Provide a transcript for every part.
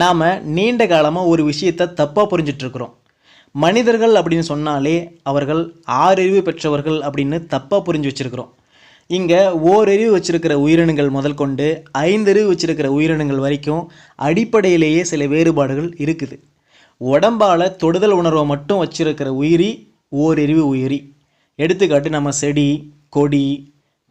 நாம் நீண்ட காலமாக ஒரு விஷயத்தை தப்பாக புரிஞ்சிட்ருக்குறோம் மனிதர்கள் அப்படின்னு சொன்னாலே அவர்கள் ஆறறிவு பெற்றவர்கள் அப்படின்னு தப்பாக புரிஞ்சு வச்சுருக்கிறோம். இங்கே ஓரறிவு வச்சுருக்கிற உயிரினங்கள் முதல் கொண்டு ஐந்தறிவு வச்சுருக்கிற உயிரினங்கள் வரைக்கும் அடிப்படையிலேயே சில வேறுபாடுகள் இருக்குது. உடம்பால் தொடுதல் உணர்வை மட்டும் வச்சுருக்கிற உயிரி ஓரறிவு உயிரி. எடுத்துக்காட்டு நம்ம செடி கொடி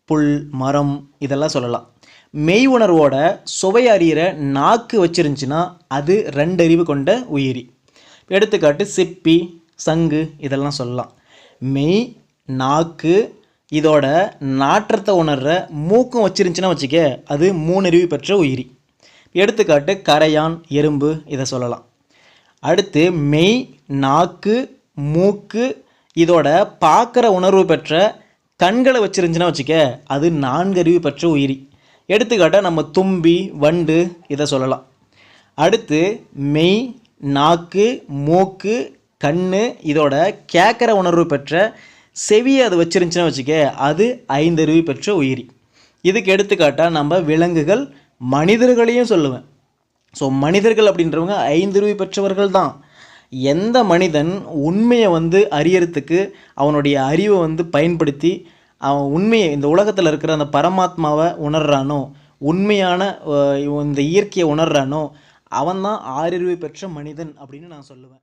புல் மரம் இதெல்லாம் சொல்லலாம். மெய் உணர்வோட சுவை அறிகிற நாக்கு வச்சிருந்துச்சுன்னா அது ரெண்டறிவு கொண்ட உயிரி. எடுத்துக்காட்டு சிப்பி சங்கு இதெல்லாம் சொல்லலாம். மெய் நாக்கு இதோட நாற்றத்தை உணர்கிற மூக்கும் வச்சிருந்துச்சுன்னா வச்சுக்க அது மூணறிவு பெற்ற உயிரி. எடுத்துக்காட்டு கரையான் எறும்பு இதை சொல்லலாம். அடுத்து மெய் நாக்கு மூக்கு இதோட பார்க்குற உணர்வு பெற்ற கண்களை வச்சிருந்துச்சுன்னா வச்சுக்க அது நான்கறிவு பெற்ற உயிரி. எடுத்துக்காட்டால் நம்ம தும்பி வண்டு இதை சொல்லலாம். அடுத்து மெய் நாக்கு மூக்கு கண் இதோட கேட்குற உணர்வு பெற்ற செவியை அது வச்சிருந்துச்சுன்னா வச்சுக்க அது ஐந்தருவி பெற்ற உயிரி. இதுக்கு எடுத்துக்காட்டால் நம்ம விலங்குகள் மனிதர்களையும் சொல்லுவேன். ஸோ மனிதர்கள் அப்படின்றவங்க ஐந்தருவி பெற்றவர்கள் தான். எந்த மனிதன் உண்மையை வந்து அறியறதுக்கு அவனுடைய அறிவை வந்து பயன்படுத்தி அவன் உண்மையை இந்த உலகத்தில் இருக்கிற அந்த பரமாத்மாவை உணர்றானோ உண்மையான இந்த இயற்கையை உணர்றானோ அவன்தான் ஆறறிவு பெற்ற மனிதன் அப்படின்னு நான் சொல்லுவேன்.